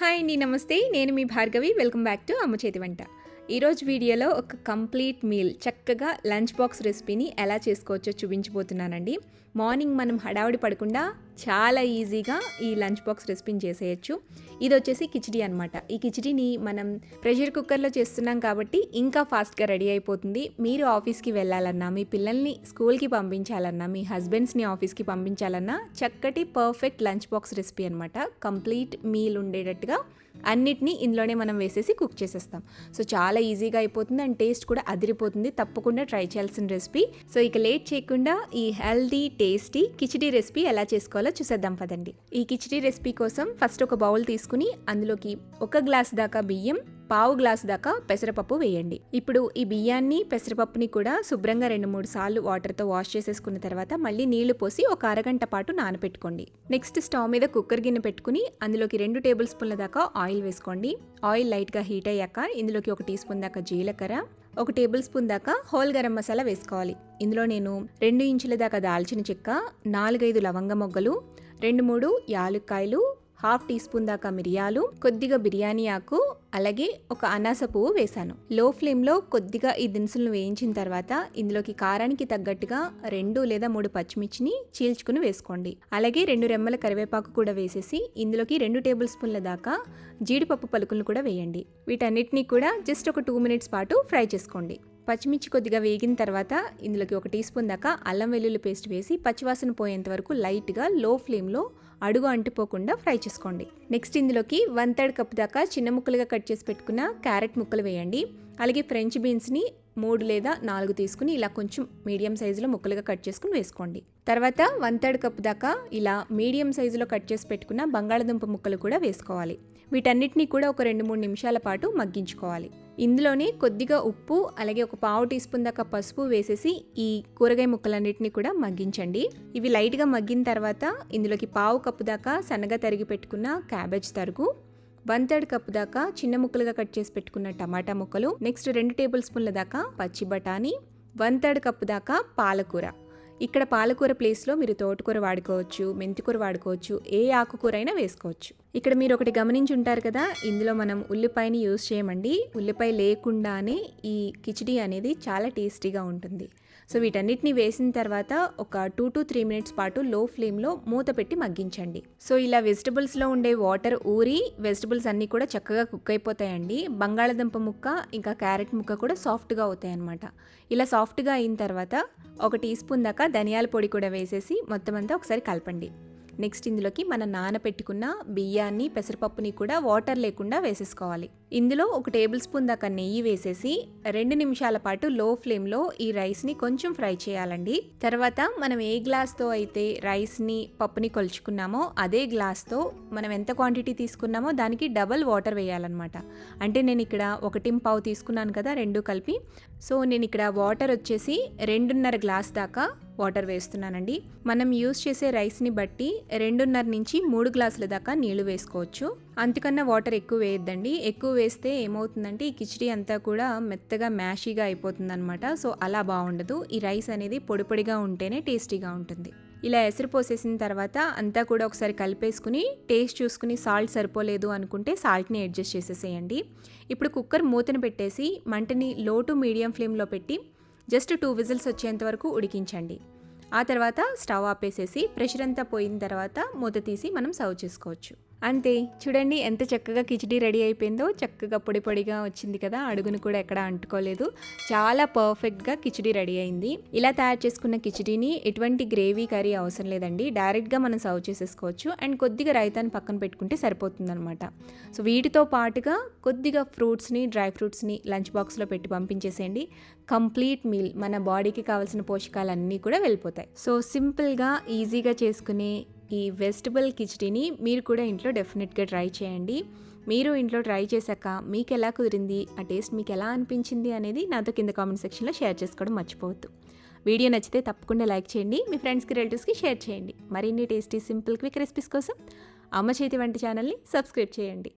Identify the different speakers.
Speaker 1: Hi అండి నమస్తే. నేను మీ భార్గవి. వెల్కమ్ బ్యాక్ టు అమ్మ చేతి వంట. ఈరోజు వీడియోలో ఒక కంప్లీట్ మీల్ చక్కగా లంచ్ బాక్స్ రెసిపీని ఎలా చేసుకోవచ్చో చూపించబోతున్నానండి. మార్నింగ్ మనం హడావుడి పడకుండా చాలా ఈజీగా ఈ లంచ్ బాక్స్ రెసిపీని చేసేయచ్చు. ఇది వచ్చేసి కిచిడి అనమాట ఈ కిచిడిని మనం ప్రెషర్ కుక్కర్లో చేస్తున్నాం కాబట్టి ఇంకా ఫాస్ట్గా రెడీ అయిపోతుంది. మీరు ఆఫీస్కి వెళ్ళాలన్నా మీ పిల్లల్ని స్కూల్కి పంపించాలన్నా మీ హస్బెండ్స్ని ఆఫీస్కి పంపించాలన్నా చక్కటి పర్ఫెక్ట్ లంచ్ బాక్స్ రెసిపీ అనమాట కంప్లీట్ మీల్ ఉండేటట్టుగా అన్నిటినీ ఇందులోనే మనం వేసేసి కుక్ చేసేస్తాం. సో చాలా ఈజీగా అయిపోతుంది అండ్ టేస్ట్ కూడా అదిరిపోతుంది. తప్పకుండా ట్రై చేయాల్సిన రెసిపీ. సో ఇక లేట్ చేయకుండా ఈ హెల్దీ టేస్టీ కిచిడి రెసిపీ ఎలా చేసుకోవాలో చూసేద్దాం పదండి. ఈ కిచిడి రెసిపీ కోసం ఫస్ట్ ఒక బౌల్ తీసుకుని అందులోకి ఒక గ్లాస్ దాకా బియ్యం పావు గ్లాస్ దాకా పెసరపప్పు వేయండి. ఇప్పుడు ఈ బియ్యాన్ని పెసరపప్పుని కూడా శుభ్రంగా రెండు మూడు సార్లు వాటర్తో వాష్ చేసేసుకున్న తర్వాత మళ్ళీ నీళ్ళు పోసి ఒక అరగంట పాటు నానపెట్టుకోండి. నెక్స్ట్ స్టవ్ మీద కుక్కర్ గిన్నె పెట్టుకుని అందులోకి రెండు టేబుల్ స్పూన్ల దాకా ఆయిల్ వేసుకోండి. ఆయిల్ లైట్గా హీట్ అయ్యాక ఇందులోకి ఒక టీ స్పూన్ దాకా జీలకర్ర ఒక టేబుల్ స్పూన్ దాకా హోల్ గరం మసాలా వేసుకోవాలి. ఇందులో నేను రెండు ఇంచుల దాకా దాల్చిన చెక్క నాలుగైదు లవంగ మొగ్గలు రెండు మూడు యాలుక్కాయలు హాఫ్ టీ స్పూన్ దాకా మిరియాలు కొద్దిగా బిర్యానీ ఆకు అలాగే ఒక అనాస పువ్వు వేశాను. లో ఫ్లేమ్లో కొద్దిగా ఈ దినుసులను వేయించిన తర్వాత ఇందులోకి కారానికి తగ్గట్టుగా రెండు లేదా మూడు పచ్చిమిర్చిని చీల్చుకుని వేసుకోండి. అలాగే రెండు రెమ్మల కరివేపాకు కూడా వేసేసి ఇందులోకి రెండు టేబుల్ స్పూన్ల దాకా జీడిపప్పు పలుకులను కూడా వేయండి. వీటన్నిటిని కూడా జస్ట్ ఒక టూ మినిట్స్ పాటు ఫ్రై చేసుకోండి. పచ్చిమిర్చి కొద్దిగా వేగిన తర్వాత ఇందులోకి ఒక టీ స్పూన్ దాకా అల్లం వెల్లుల్లి పేస్ట్ వేసి పచ్చివాసన పోయేంత వరకు లైట్గా లో ఫ్లేమ్లో అడుగు అంటిపోకుండా ఫ్రై చేసుకోండి. నెక్స్ట్ ఇందులోకి వన్ థర్డ్ కప్ దాకా చిన్న ముక్కలుగా కట్ చేసి పెట్టుకున్న క్యారెట్ ముక్కలు వేయండి. అలాగే ఫ్రెంచ్ బీన్స్ని మూడు లేదా నాలుగు తీసుకుని ఇలా కొంచెం మీడియం సైజులో ముక్కలుగా కట్ చేసుకుని వేసుకోండి. తర్వాత వన్ థర్డ్ కప్ దాకా ఇలా మీడియం సైజులో కట్ చేసి పెట్టుకున్న బంగాళదుంప ముక్కలు కూడా వేసుకోవాలి. వీటన్నిటిని కూడా ఒక రెండు మూడు నిమిషాల పాటు మగ్గించుకోవాలి. ఇందులోనే కొద్దిగా ఉప్పు అలాగే ఒక పావు టీ స్పూన్ దాకా పసుపు వేసేసి ఈ కూరగాయ ముక్కలన్నిటిని కూడా మగ్గించండి. ఇవి లైట్గా మగ్గిన తర్వాత ఇందులోకి పావు కప్పు దాకా సన్నగా తరిగి పెట్టుకున్న క్యాబేజ్ తరుగు వన్ థర్డ్ కప్ దాకా చిన్న ముక్కలుగా కట్ చేసి పెట్టుకున్న టమాటా ముక్కలు నెక్స్ట్ రెండు టేబుల్ స్పూన్ల దాకా పచ్చి బఠానీ వన్ థర్డ్ కప్ దాకా పాలకూర. ఇక్కడ పాలకూర ప్లేస్లో మీరు తోటకూర వాడుకోవచ్చు మెంతికూర వాడుకోవచ్చు ఏ ఆకుకూర అయినా వేసుకోవచ్చు. ఇక్కడ మీరు ఒకటి గమనించి ఉంటారు కదా ఇందులో మనం ఉల్లిపాయని యూస్ చేయమండి. ఉల్లిపాయ లేకుండానే ఈ కిచిడి అనేది చాలా టేస్టీగా ఉంటుంది. సో వీటన్నిటిని వేసిన తర్వాత ఒక టూ టు త్రీ మినిట్స్ పాటు లో ఫ్లేమ్లో మూత పెట్టి మగ్గించండి. సో ఇలా వెజిటబుల్స్లో ఉండే వాటర్ ఊరి వెజిటబుల్స్ అన్నీ కూడా చక్కగా కుక్ అయిపోతాయండి. బంగాళదుంప ముక్క ఇంకా క్యారెట్ ముక్క కూడా సాఫ్ట్గా అవుతాయి అన్నమాట ఇలా సాఫ్ట్గా అయిన తర్వాత ఒక టీ స్పూన్ దాకా ధనియాల పొడి కూడా వేసేసి మొత్తం అంతా ఒకసారి కలపండి. నెక్స్ట్ ఇందులోకి మనం నానపెట్టుకున్న బియ్యాన్ని పెసరపప్పుని కూడా వాటర్ లేకుండా వేసేసుకోవాలి. ఇందులో ఒక టేబుల్ స్పూన్ దాకా నెయ్యి వేసేసి రెండు నిమిషాల పాటు లో ఫ్లేమ్లో ఈ రైస్ని కొంచెం ఫ్రై చేయాలండి. తర్వాత మనం ఏ గ్లాస్తో అయితే రైస్ని పప్పుని కొలుచుకున్నామో అదే గ్లాస్తో మనం ఎంత క్వాంటిటీ తీసుకున్నామో దానికి డబల్ వాటర్ వేయాలన్నమాట. అంటే నేను ఇక్కడ ఒకటి పావు తీసుకున్నాను కదా రెండు కలిపి. సో నేను ఇక్కడ వాటర్ వచ్చేసి రెండున్నర గ్లాస్ దాకా వాటర్ వేస్తున్నానండి. మనం యూస్ చేసే రైస్ని బట్టి రెండున్నర నుంచి మూడు గ్లాసుల దాకా నీళ్ళు వేసుకోవచ్చు. అంతకన్నా వాటర్ ఎక్కువ వేయద్దండి. ఎక్కువ వేస్తే ఏమవుతుందంటే ఈ కిచిడి అంతా కూడా మెత్తగా మ్యాషీగా అయిపోతుంది అనమాట సో అలా బాగుండదు. ఈ రైస్ అనేది పొడి పొడిగా ఉంటేనే టేస్టీగా ఉంటుంది. ఇలా ఎసరు పోసేసిన తర్వాత అంతా కూడా ఒకసారి కలిపేసుకుని టేస్ట్ చూసుకుని సాల్ట్ సరిపోలేదు అనుకుంటే సాల్ట్ని అడ్జస్ట్ చేసేసేయండి. ఇప్పుడు కుక్కర్ మూతను పెట్టేసి మంటని లో టు మీడియం ఫ్లేమ్లో పెట్టి జస్ట్ టూ విజిల్స్ వచ్చేంత వరకు ఉడికించండి. ఆ తర్వాత స్టవ్ ఆపేసేసి ప్రెషర్ అంతా పోయిన తర్వాత మూత తీసి మనం సర్వ్ చేసుకోవచ్చు. అంతే. చూడండి ఎంత చక్కగా కిచిడి రెడీ అయిపోయిందో. చక్కగా పొడి పొడిగా వచ్చింది కదా. అడుగును కూడా ఎక్కడ అంటుకోలేదు. చాలా పర్ఫెక్ట్గా కిచిడి రెడీ అయింది. ఇలా తయారు చేసుకున్న కిచిడిని ఎటువంటి గ్రేవీ కర్రీ అవసరం లేదండి. డైరెక్ట్గా మనం సర్వ్ చేసేసుకోవచ్చు. అండ్ కొద్దిగా రైతాన్ని పక్కన పెట్టుకుంటే సరిపోతుందనమాట సో వీటితో పాటుగా కొద్దిగా ఫ్రూట్స్ని డ్రై ఫ్రూట్స్ని లంచ్ బాక్స్లో పెట్టి పంపించేసేయండి. కంప్లీట్ మీల్ మన బాడీకి కావాల్సిన పోషకాలన్నీ కూడా వెళ్ళిపోతాయి. సో సింపుల్గా ఈజీగా చేసుకునే ఈ వెజిటబుల్ కిచడీని మీరు కూడా ఇంట్లో డెఫినెట్గా ట్రై చేయండి. మీరు ఇంట్లో ట్రై చేశాక మీకు ఎలా కుదిరింది ఆ టేస్ట్ మీకు ఎలా అనిపించింది అనేది నాతో కింద కామెంట్ సెక్షన్లో షేర్ చేసుకోవడం మర్చిపోవద్దు. వీడియో నచ్చితే తప్పకుండా లైక్ చేయండి మీ ఫ్రెండ్స్కి రిలేటివ్స్కి షేర్ చేయండి. మరిన్ని టేస్టీ సింపుల్ క్విక్ రెసిపీస్ కోసం అమ్మ చేతి వంటి ఛానల్ని సబ్స్క్రైబ్ చేయండి.